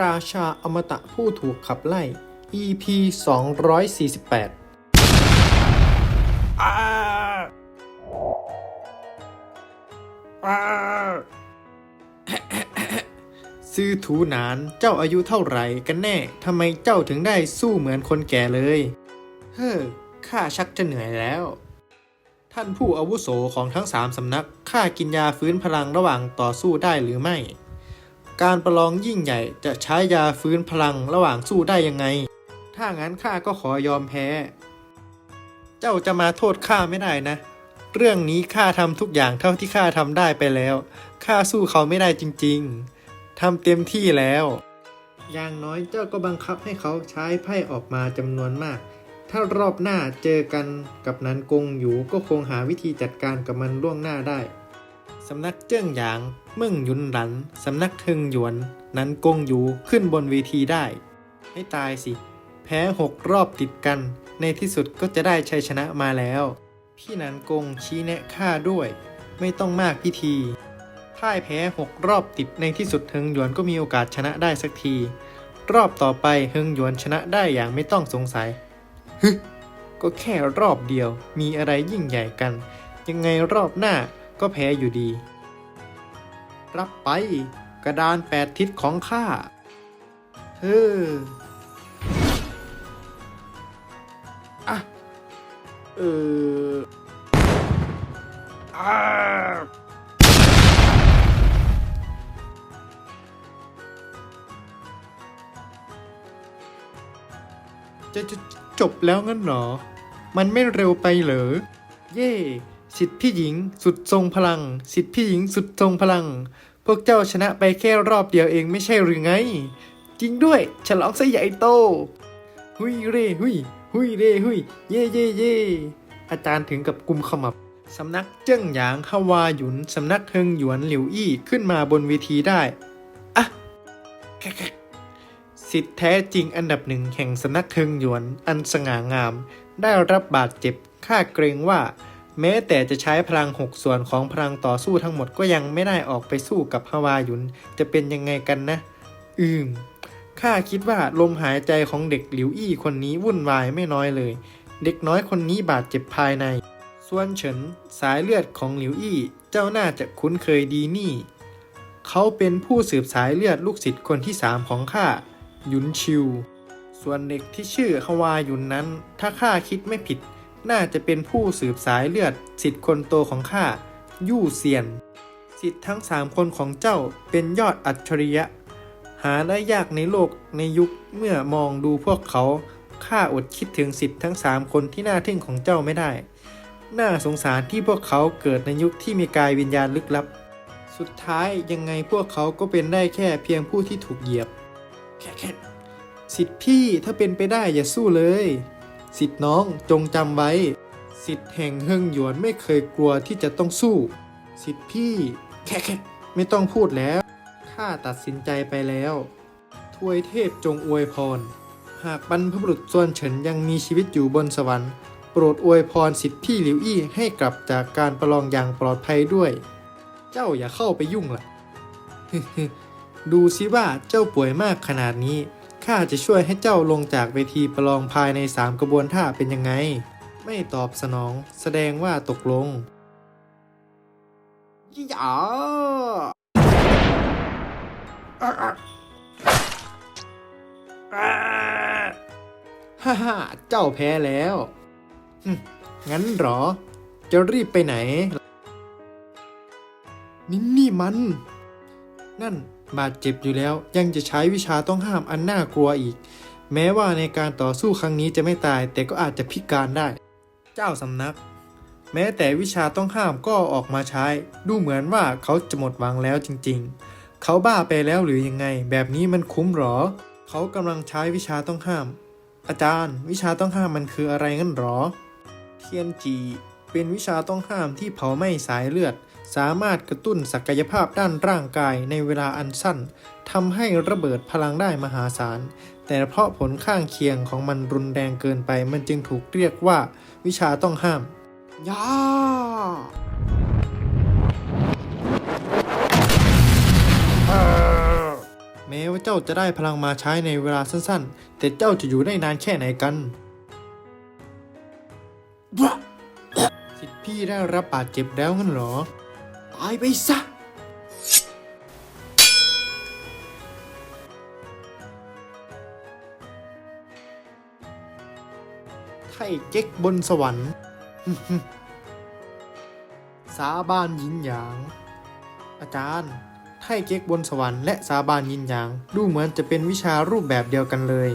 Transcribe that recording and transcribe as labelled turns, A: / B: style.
A: ราชาอมตะผู้ถูกขับไล่ EP 248อ้าอ้าซื่อถูหนานเจ้าอายุเท่าไหร่กันแน่ทำไมเจ้าถึงได้สู้เหมือนคนแก่เลย เฮ้อข้าชักจะเหนื่อยแล้ว ท่านผู้อาวุโสของทั้งสามสำนักข้ากินยาฟื้นพลังระหว่างต่อสู้ได้หรือไม่ การประลองยิ่งใหญ่จะใช้ยาฟื้นพลังระหว่างสู้ได้ยังไง ถ้างั้นข้าก็ขอยอมแพ้ เจ้าจะมาโทษข้าไม่ได้นะ เรื่องนี้ข้าทำทุกอย่างเท่าที่ข้าทำได้ไปแล้ว ข้าสู้เขาไม่ได้จริงๆ ทำเต็มที่แล้ว อย่างน้อยเจ้าก็บังคับให้เขาใช้ไพ่ออกมาจำนวนมาก ถ้ารอบหน้าเจอกันกับนันกงอยู่ก็คงหาวิธีจัดการกับมันล่วงหน้าได้ สำนักเจิ้งหยาง เมึ่งยุนหลัน สำนักเทิงหยวน นันกงอยู่ขึ้นบนเวทีได้ ให้ตายสิ แพ้หกรอบติดกัน ในที่สุดก็จะได้ชัยชนะมาแล้ว พี่นันกงชี้แนะข้าด้วย ไม่ต้องมากพิธีพ่ายแพ้หกรอบติดในที่สุดเฮิงหยวนก็มีโอกาสชนะได้สักที รอบต่อไปเฮิงหยวนชนะได้อย่างไม่ต้องสงสัยฮึก็แค่รอบเดียวมีอะไรยิ่งใหญ่กัน ยังไงรอบหน้า ก็แพ้อยู่ดี รับไปกระดานแปดทิศของข้าเฮ้ออะเอออาจะจะจบแล้วงั้นเหรอ มันไม่เร็วไปเหรอ เย่ สิทธิพี่หญิงสุดทรงพลัง สิทธิพี่หญิงสุดทรงพลัง พวกเจ้าชนะไปแค่รอบเดียวเองไม่ใช่หรือไง จริงด้วย ฉลองซะใหญ่โต หุยเร่หุยหุยเร่หุยเย่เย่เย่อาจารย์ถึงกับกุมขมับสำนักเจิ้งหยางฮาวาหยุน สำนักเฮิงหยวนหลิวอี้ขึ้นมาบนเวทีได้ อะแค่ๆสิทธิแท้จริงอันดับหนึ่งแห่งสำนักเทิงหยวน อันสง่างาม ได้รับบาดเจ็บข้าเกรงว่า แม้แต่จะใช้พลังหกส่วนของพลังต่อสู้ทั้งหมดก็ยังไม่ได้ออกไปสู้กับฮาวายุน จะเป็นยังไงกันนะ อืมข้าคิดว่าลมหายใจของเด็กหลิวอี้คนนี้วุ่นวายไม่น้อยเลย เด็กน้อยคนนี้บาดเจ็บภายใน ส่วนเฉินสายเลือดของหลิวอี้เจ้าน่าจะคุ้นเคยดีนี่ เขาเป็นผู้สืบสายเลือดลูกศิษย์คนที่สามของข้ายุนชิว ส่วนเด็กที่ชื่อฮาวายุนนั้น ถ้าข้าคิดไม่ผิด น่าจะเป็นผู้สืบสายเลือดศิษย์คนโตของข้ายู่เซียนศิษย์ทั้งสามคนของเจ้าเป็นยอดอัจฉริยะ หาได้ยากในโลกในยุคเมื่อมองดูพวกเขาข้าอดคิดถึงศิษย์ทั้งสามคนที่น่าทึ่งของเจ้าไม่ได้ น่าสงสารที่พวกเขาเกิดในยุคที่มีกายวิญญาณลึกลับ สุดท้ายยังไงพวกเขาก็เป็นได้แค่เพียงผู้ที่ถูกเหยียบ แค่แค่สิทธิ์พี่ถ้าเป็นไปได้อย่าสู้เลย สิทธิ์น้องจงจำไว้ สิทธิ์แห่งเฮิงหยวนไม่เคยกลัวที่จะต้องสู้ สิทธิ์พี่แค่แค่ไม่ต้องพูดแล้วข้าตัดสินใจไปแล้ว ทวยเทพจงอวยพร หากบรรพบุรุษส่วนเฉินยังมีชีวิตอยู่บนสวรรค์ โปรดอวยพรสิทธิ์พี่หลิวอี้ให้กลับจากการประลองอย่างปลอดภัยด้วย เจ้าอย่าเข้าไปยุ่งล่ะดูสิว่าเจ้าป่วยมากขนาดนี้ ข้าจะช่วยให้เจ้าลงจากเวทีประลองภายในสามกระบวนท่าเป็นยังไง ไม่ตอบสนอง แสดงว่าตกลงยาฮ่าฮ่าเจ้าแพ้แล้วหึงั้นเหรอ จะรีบไปไหน นี่นี่มัน นั่น บาดเจ็บอยู่แล้ว ยังจะใช้วิชาต้องห้ามอันน่ากลัวอีก แม้ว่าในการต่อสู้ครั้งนี้จะไม่ตาย แต่ก็อาจจะพิการได้ เจ้าสำนัก แม้แต่วิชาต้องห้ามก็ออกมาใช้ ดูเหมือนว่าเขาจะหมดหวังแล้วจริง ๆ เขาบ้าไปแล้วหรือยังไง แบบนี้มันคุ้มหรอ เขากำลังใช้วิชาต้องห้าม อาจารย์ วิชาต้องห้ามมันคืออะไรงั้นหรอ เทียนจีเป็นวิชาต้องห้ามที่เผาไหม้สายเลือด สามารถกระตุ้นศักยภาพด้านร่างกายในเวลาอันสั้นทำให้ระเบิดพลังได้มหาศาล แต่เพราะผลข้างเคียงของมันรุนแรงเกินไป มันจึงถูกเรียกว่า วิชาต้องห้ามยาเอ่อแม้ว่าเจ้าจะได้พลังมาใช้ในเวลาสั้นๆ แต่เจ้าจะอยู่ได้นานแค่ไหนกันสิทธิ์พี่ได้รับบาดเจ็บแล้วงั้นเหรอตายไปซะ ไท่เก๊กบนสวรรค์ สาบานยินหยาง อาจารย์ ไท่เก๊กบนสวรรค์และสาบานยินหยาง ดูเหมือนจะเป็นวิชารูปแบบเดียวกันเลย